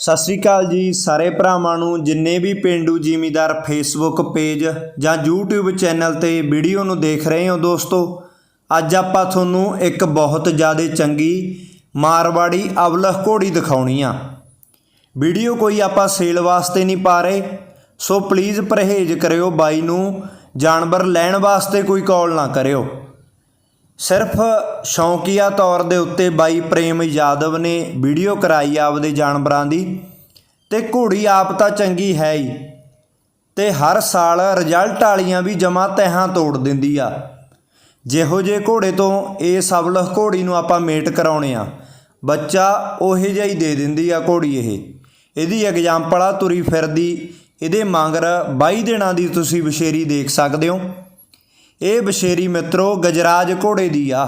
ਸਤਿ ਸ੍ਰੀ ਅਕਾਲ ਜੀ ਸਾਰੇ ਭਰਾਵਾਂ ਨੂੰ, ਜਿੰਨੇ ਵੀ ਪਿੰਡੂ ਜ਼ਿਮੀਦਾਰ ਫੇਸਬੁੱਕ ਪੇਜ ਜਾਂ YouTube ਚੈਨਲ ਤੇ ਵੀਡੀਓ ਨੂੰ ਦੇਖ ਰਹੇ ਹੋ ਦੋਸਤੋ, ਅੱਜ ਆਪਾਂ ਤੁਹਾਨੂੰ ਇੱਕ ਬਹੁਤ ਜ਼ਿਆਦਾ ਚੰਗੀ ਮਾਰਵਾੜੀ ਅਵਲਖ ਘੋੜੀ ਦਿਖਾਉਣੀ ਆ। ਵੀਡੀਓ ਕੋਈ ਆਪਾਂ ਸੇਲ ਵਾਸਤੇ ਨਹੀਂ ਪਾ ਰਹੇ, ਸੋ ਪਲੀਜ਼ ਪਰਹੇਜ਼ ਕਰਿਓ ਬਾਈ ਨੂੰ, ਜਾਨਵਰ ਲੈਣ ਵਾਸਤੇ ਕੋਈ ਕਾਲ ਨਾ ਕਰਿਓ। ਸਿਰਫ ਸ਼ੌਂਕੀਆ ਤੌਰ ਦੇ ਉੱਤੇ ਬਾਈ ਪ੍ਰੇਮ ਯਾਦਵ ਨੇ ਵੀਡੀਓ ਕਰਾਈ ਆਪਦੇ ਜਾਨਵਰਾਂ ਦੀ ਤੇ ਘੋੜੀ ਆਪ ਤਾਂ ਚੰਗੀ ਹੈ ਹੀ ਤੇ ਹਰ ਸਾਲ ਰਿਜ਼ਲਟ ਵਾਲੀਆਂ ਵੀ ਜਮਾ ਤਹਾਂ ਤੋੜ ਦਿੰਦੀ ਆ। ਜਿਹੋ ਜੇ ਘੋੜੇ ਤੋਂ ਇਹ ਸਬਲਹ ਘੋੜੀ ਨੂੰ ਆਪਾਂ ਮੇਟ ਕਰਾਉਣੇ ਆ। ਬੱਚਾ ਉਹੇ ਜਿਹਾ ਹੀ ਦੇ ਦਿੰਦੀ ਆ ਘੋੜੀ ਇਹ। ਇਹਦੀ ਐਗਜ਼ਾਮਪਲ ਆ ਤੁਰੀ ਫਿਰਦੀ। ਇਹਦੇ ਮੰਗਰ 22 ਦਿਨਾਂ ਦੀ ਤੁਸੀਂ ਵਿਸ਼ੇਰੀ ਦੇਖ ਸਕਦੇ ਹੋ। ਇਹ ਬਸ਼ੇਰੀ ਮਿੱਤਰੋ ਗਜਰਾਜ ਘੋੜੇ ਦੀ ਆ,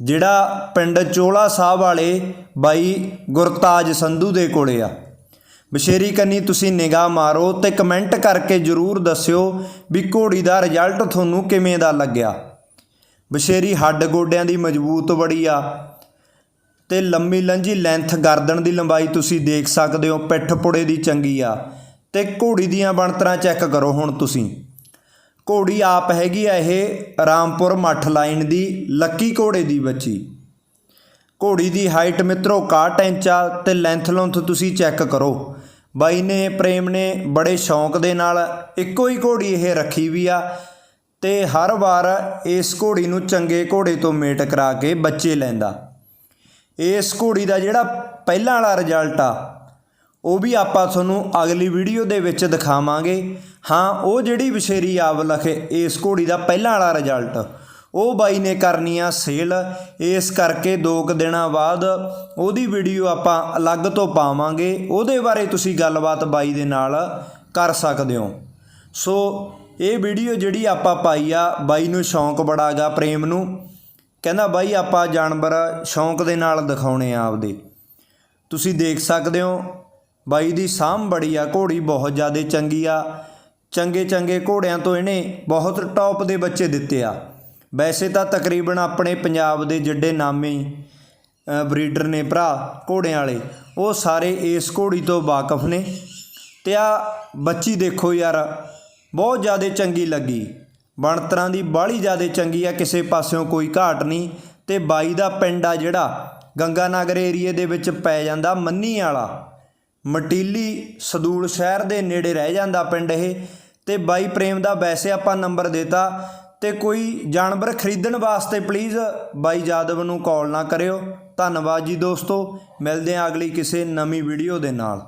ਜਿਹੜਾ ਪਿੰਡ ਚੋਲਾ ਸਾਹਿਬ ਵਾਲੇ ਬਾਈ ਗੁਰਤਾਜ ਸੰਧੂ ਦੇ ਕੋਲੇ ਆ। ਬਸ਼ੇਰੀ ਕੰਨੀ ਤੁਸੀਂ ਨਿਗਾਹ ਮਾਰੋ ਤੇ ਕਮੈਂਟ ਕਰਕੇ ਜਰੂਰ ਦੱਸਿਓ ਵੀ ਘੋੜੀ ਦਾ ਰਿਜ਼ਲਟ ਤੁਹਾਨੂੰ ਕਿਵੇਂ ਦਾ ਲੱਗਿਆ। ਬਸ਼ੇਰੀ ਹੱਡ ਗੋਡਿਆਂ ਦੀ ਮਜ਼ਬੂਤ ਬੜੀ ਆ ਤੇ ਲੰਮੀ ਲੰਜੀ ਲੈਂਥ ਗਰਦਨ ਦੀ ਲੰਬਾਈ ਤੁਸੀਂ ਦੇਖ ਸਕਦੇ ਹੋ, ਪਿੱਠ ਪੁੜੇ ਦੀ ਚੰਗੀ ਆ। ਤੇ ਘੋੜੀ ਦੀਆਂ ਬਣਤਰਾਂ ਚੈੱਕ ਕਰੋ ਹੁਣ ਤੁਸੀਂ। ਘੋੜੀ ਆਪ ਹੈਗੀ ਆ ਇਹ ਰਾਮਪੁਰ ਮੱਠ ਲਾਈਨ ਦੀ, ਲੱਕੀ ਘੋੜੇ ਦੀ ਬੱਚੀ। ਘੋੜੀ ਦੀ ਹਾਈਟ ਮਿੱਤਰੋ 61 ਇੰਚ ਆ ਤੇ ਲੈਂਥ ਲੌਂਥ ਤੁਸੀਂ ਚੈੱਕ ਕਰੋ। ਬਾਈ ਨੇ, ਪ੍ਰੇਮ ਨੇ ਬੜੇ ਸ਼ੌਂਕ ਦੇ ਨਾਲ ਇੱਕੋ ਹੀ ਘੋੜੀ ਇਹ ਰੱਖੀ ਵੀ ਆ ਤੇ ਹਰ ਵਾਰ ਇਸ ਘੋੜੀ ਨੂੰ ਚੰਗੇ ਘੋੜੇ ਤੋਂ ਮੇਟ ਕਰਾ ਕੇ ਬੱਚੇ ਲੈਂਦਾ। ਇਸ ਘੋੜੀ ਦਾ ਜਿਹੜਾ ਪਹਿਲਾਂ ਵਾਲਾ ਰਿਜ਼ਲਟ ਆ ਉਹ ਵੀ ਆਪਾਂ ਤੁਹਾਨੂੰ ਅਗਲੀ ਵੀਡੀਓ ਦੇ ਵਿੱਚ ਦਿਖਾਵਾਂਗੇ। ਹਾਂ, ਉਹ ਜਿਹੜੀ ਵਿਸ਼ੇਰੀ ਆਪ ਲਖੇ ਇਸ ਘੋੜੀ ਦਾ ਪਹਿਲਾਂ ਵਾਲਾ ਰਿਜ਼ਲਟ ਉਹ ਬਾਈ ਨੇ ਕਰਨੀ ਆ ਸੇਲ ਇਸ ਕਰਕੇ 2 ਕੁ ਦਿਨਾਂ ਬਾਅਦ ਉਹਦੀ ਵੀਡੀਓ ਆਪਾਂ ਅਲੱਗ ਤੋਂ ਪਾਵਾਂਗੇ। ਉਹਦੇ ਬਾਰੇ ਤੁਸੀਂ ਗੱਲਬਾਤ ਬਾਈ ਦੇ ਨਾਲ ਕਰ ਸਕਦੇ ਹੋ। ਸੋ, ਇਹ ਵੀਡੀਓ ਜਿਹੜੀ ਆਪਾਂ ਪਾਈ ਆ, ਬਾਈ ਨੂੰ ਸ਼ੌਂਕ ਬੜਾ ਗਾ ਪ੍ਰੇਮ ਨੂੰ। ਕਹਿੰਦਾ, ਬਾਈ, ਆਪਾਂ ਜਾਨਵਰ ਸ਼ੌਂਕ ਦੇ ਨਾਲ ਦਿਖਾਉਣੇ ਆ ਆਪਦੇ। ਤੁਸੀਂ ਦੇਖ ਸਕਦੇ ਹੋ ਬਾਈ ਦੀ ਸਾਂਭ ਬੜੀ ਆ, ਘੋੜੀ ਬਹੁਤ ਜ਼ਿਆਦਾ ਚੰਗੀ ਆ। ਚੰਗੇ ਚੰਗੇ ਘੋੜਿਆਂ ਤੋਂ ਇਹਨੇ ਬਹੁਤ ਟੌਪ ਦੇ ਬੱਚੇ ਦਿੱਤੇ ਆ। ਵੈਸੇ ਤਾਂ ਤਕਰੀਬਨ ਆਪਣੇ ਪੰਜਾਬ ਦੇ ਜਿੱਡੇ ਨਾਮੀ ਬਰੀਡਰ ਨੇ ਭਰਾ ਘੋੜਿਆਂ ਵਾਲੇ, ਉਹ ਸਾਰੇ ਇਸ ਘੋੜੀ ਤੋਂ ਵਾਕਿਫ ਨੇ। ਤੇ ਆ ਬੱਚੀ ਦੇਖੋ ਯਾਰ, ਬਹੁਤ ਜ਼ਿਆਦਾ ਚੰਗੀ ਲੱਗੀ। ਬਣਤਰਾਂ ਦੀ ਬਾਹਲੀ ਜ਼ਿਆਦਾ ਚੰਗੀ ਆ, ਕਿਸੇ ਪਾਸਿਓਂ ਕੋਈ ਘਾਟ ਨਹੀਂ। ਤੇ ਬਾਈ ਦਾ ਪਿੰਡ ਆ ਜਿਹੜਾ, ਗੰਗਾਨਗਰ ਏਰੀਏ ਦੇ ਵਿੱਚ ਪੈ ਜਾਂਦਾ ਮੰਨੀ ਵਾਲਾ। ਮਟੀਲੀ ਸਦੂਲ ਸ਼ਹਿਰ ਦੇ ਨੇੜੇ ਰਹਿ ਜਾਂਦਾ ਪਿੰਡ ਇਹ ਤੇ ਬਾਈ ਪ੍ਰੇਮ ਦਾ ਵੈਸੇ ਆਪਾਂ ਨੰਬਰ ਦੇਤਾ ਤੇ ਕੋਈ ਜਾਨਵਰ ਖਰੀਦਣ ਵਾਸਤੇ ਪਲੀਜ਼ ਬਾਈ ਜਾਦਵ ਨੂੰ ਕਾਲ ਨਾ ਕਰਿਓ। ਧੰਨਵਾਦ ਜੀ ਦੋਸਤੋ। ਮਿਲਦੇ ਹਾਂ ਅਗਲੀ ਕਿਸੇ ਨਵੀਂ ਵੀਡੀਓ ਦੇ ਨਾਲ।